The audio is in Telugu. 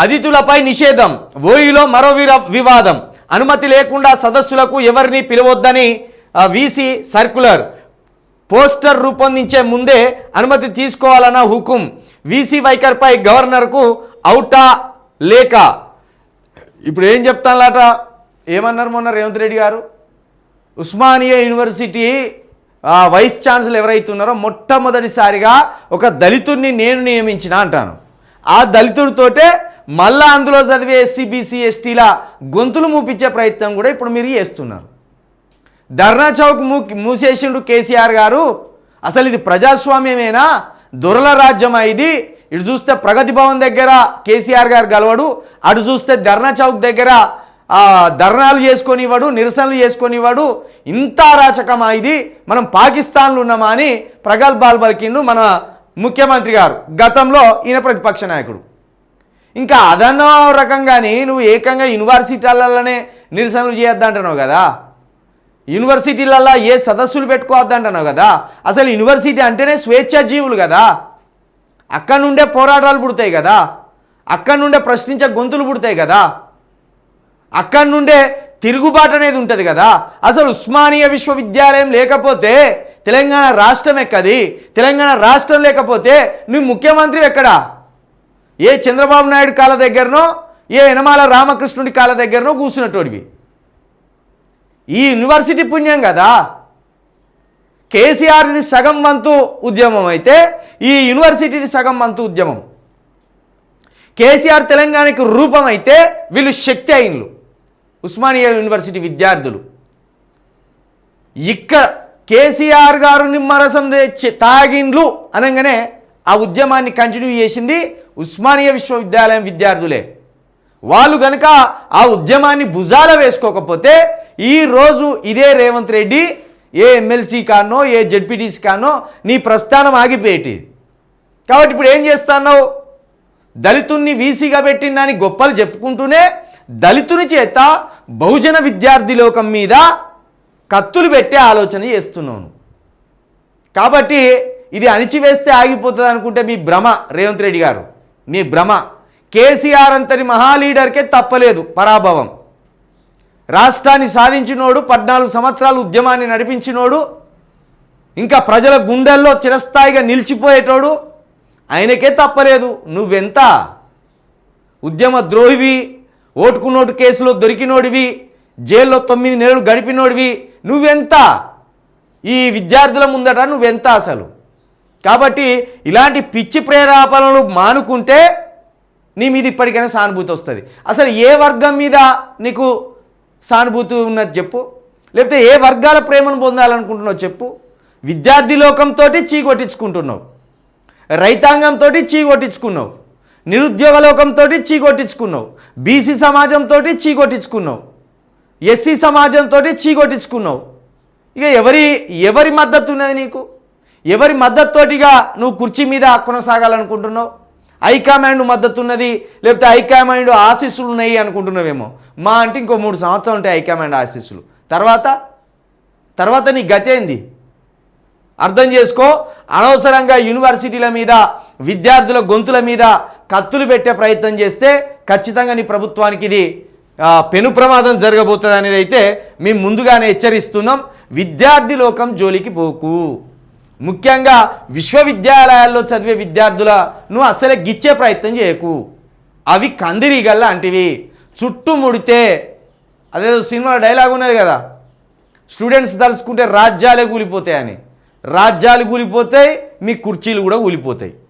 అతిథులపై నిషేధం ఓయిలో మరో వివాదం. అనుమతి లేకుండా సదస్సులకు ఎవరిని పిలవద్దని వీసీ సర్కులర్ పోస్టర్ రూపొందించే ముందే అనుమతి తీసుకోవాలన్న హుకుం వీసీ వైఖరిపై గవర్నర్కు అవుటా లేక. ఇప్పుడు ఏం చెప్తానులాట? ఏమన్నారు మొన్న రేవంత్ రెడ్డి గారు? ఉస్మానియా యూనివర్సిటీ వైస్ ఛాన్సలర్ ఎవరైతే ఉన్నారో మొట్టమొదటిసారిగా ఒక దళితుడిని నేను నియమించిన అంటాను. ఆ దళితుడితోటే మళ్ళా అందులో చదివే ఎస్సీ బీసీ ఎస్టీల గొంతులు మూపించే ప్రయత్నం కూడా ఇప్పుడు మీరు చేస్తున్నారు. ధర్నా చౌక్ మూ మూసేసిండు కేసీఆర్ గారు. అసలు ఇది ప్రజాస్వామ్యమేనా? దొరల రాజ్యమా ఇది? ఇటు చూస్తే ప్రగతి భవన్ దగ్గర కేసీఆర్ గారు గలవడు. అటు చూస్తే ధర్నా చౌక్ దగ్గర ధర్నాలు చేసుకొనివాడు నిరసనలు చేసుకొనివాడు ఇంత అరాచకమా ఇది? మనం పాకిస్తాన్లో ఉన్నామా అని ప్రగల్భాలు పలికిండు మన ముఖ్యమంత్రి గారు. గతంలో ఈయన ప్రతిపక్ష నాయకుడు. ఇంకా అదనో రకంగానే నువ్వు ఏకంగా యూనివర్సిటీలలోనే నిరసనలు చేయొద్దంటున్నావు కదా. యూనివర్సిటీలల్లో ఏ సదస్సులు పెట్టుకోవద్దంటున్నావు కదా. అసలు యూనివర్సిటీ అంటేనే స్వేచ్ఛా జీవులు కదా. అక్కడ నుండే పోరాటాలు పుడతాయి కదా. అక్కడ నుండే ప్రశ్నించే గొంతులు పుడతాయి కదా. అక్కడి నుండే తిరుగుబాటు అనేది ఉంటుంది కదా. అసలు ఉస్మానియా విశ్వవిద్యాలయం లేకపోతే తెలంగాణ రాష్ట్రం ఎక్కది? తెలంగాణ రాష్ట్రం లేకపోతే నువ్వు ముఖ్యమంత్రి ఎక్కడా? ఏ చంద్రబాబు నాయుడు కాళ్ళ దగ్గరనో ఏ యనమాల రామకృష్ణుడి కాళ్ళ దగ్గరనో కూర్చున్నటువంటివి ఈ యూనివర్సిటీ పుణ్యం కదా. కేసీఆర్ది సగం వంతు ఉద్యమం అయితే ఈ యూనివర్సిటీది సగం వంతు ఉద్యమం. కేసీఆర్ తెలంగాణకి రూపం అయితే వీళ్ళు శక్తి అయిన్లు. ఉస్మానియా యూనివర్సిటీ విద్యార్థులు. ఇక్కడ కేసీఆర్ గారు నిమ్మరసం తెచ్చి తాగిండ్లు అనగానే ఆ ఉద్యమాన్ని కంటిన్యూ చేసింది ఉస్మానియా విశ్వవిద్యాలయం విద్యార్థులే. వాళ్ళు కనుక ఆ ఉద్యమాన్ని భుజాల వేసుకోకపోతే ఈరోజు ఇదే రేవంత్ రెడ్డి ఏ ఎమ్మెల్సీ కానో ఏ జడ్పీటీసీ కానో నీ ప్రస్థానం ఆగిపోయేటి. కాబట్టి ఇప్పుడు ఏం చేస్తున్నావు? దళితుణ్ణి వీసీగా పెట్టిందని గొప్పలు చెప్పుకుంటూనే దళితుని చేత బహుజన విద్యార్థి లోకం మీద కత్తులు పెట్టే ఆలోచన చేస్తున్నాను కాబట్టి ఇది అణిచివేస్తే ఆగిపోతుంది అనుకుంటే మీ భ్రమ రేవంత్ రెడ్డి గారు. మీ భ్రమ. కేసీఆర్ అంతటి మహాలీడర్కే తప్పలేదు పరాభవం. రాష్ట్రాన్ని సాధించినోడు పద్నాలుగు సంవత్సరాలు ఉద్యమాన్ని నడిపించినోడు ఇంకా ప్రజల గుండెల్లో చిరస్థాయిగా నిలిచిపోయేటోడు ఆయనకే తప్పలేదు. నువ్వెంత? ఉద్యమ ద్రోహివి ఓటుకు కేసులో దొరికినోడివి జైల్లో తొమ్మిది నెలలు గడిపినోడివి నువ్వెంత? ఈ విద్యార్థుల ముందట నువ్వెంత అసలు? కాబట్టి ఇలాంటి పిచ్చి ప్రేరాపణలు మానుకుంటే నీ మీద ఇప్పటికైనా సానుభూతి వస్తుంది. అసలు ఏ వర్గం మీద నీకు సానుభూతి ఉన్నది చెప్పు. లేకపోతే ఏ వర్గాల ప్రేమను పొందాలనుకుంటున్నావు చెప్పు. విద్యార్థి లోకంతో చీకొట్టించుకుంటున్నావు. రైతాంగంతో చీకొట్టించుకున్నావు. నిరుద్యోగ లోకంతో చీకొట్టించుకున్నావు. బీసీ సమాజంతో చీకొట్టించుకున్నావు. ఎస్సీ సమాజంతో చీకొట్టించుకున్నావు. ఇక ఎవరి ఎవరి మద్దతు ఉన్నది నీకు? ఎవరి మద్దతుతోటిగా నువ్వు కుర్చీ మీద కొనసాగాలనుకుంటున్నావు? హైకమాండ్ మద్దతు ఉన్నది లేకపోతే హైకమాండ్ ఆశీస్సులు ఉన్నాయి అనుకుంటున్నావేమో? మా అంటే ఇంకో మూడు సంవత్సరాలు ఉంటాయి హైకమాండ్ ఆశీస్సులు. తర్వాత? తర్వాత నీ గతేంది అర్థం చేసుకో అనవసరంగా యూనివర్సిటీల మీద విద్యార్థుల గొంతుల మీద కత్తులు పెట్టే ప్రయత్నం చేస్తే ఖచ్చితంగా నీ ప్రభుత్వానికి ఇది పెను ప్రమాదం జరగబోతుంది అనేది అయితే మేము ముందుగానే హెచ్చరిస్తున్నాం. విద్యార్థి లోకం జోలికి పోకు. ముఖ్యంగా విశ్వవిద్యాలయాల్లో చదివే విద్యార్థులను అసలే గిచ్చే ప్రయత్నం చేయకు. అవి కందిరీగల్లా అంటివి చుట్టుముడితే అదేదో సినిమా డైలాగ్ ఉన్నది కదా. స్టూడెంట్స్ తలుచుకుంటే రాజ్యాలే కూలిపోతాయని. రాజ్యాలు కూలిపోతాయి మీ కుర్చీలు కూడా కూలిపోతాయి.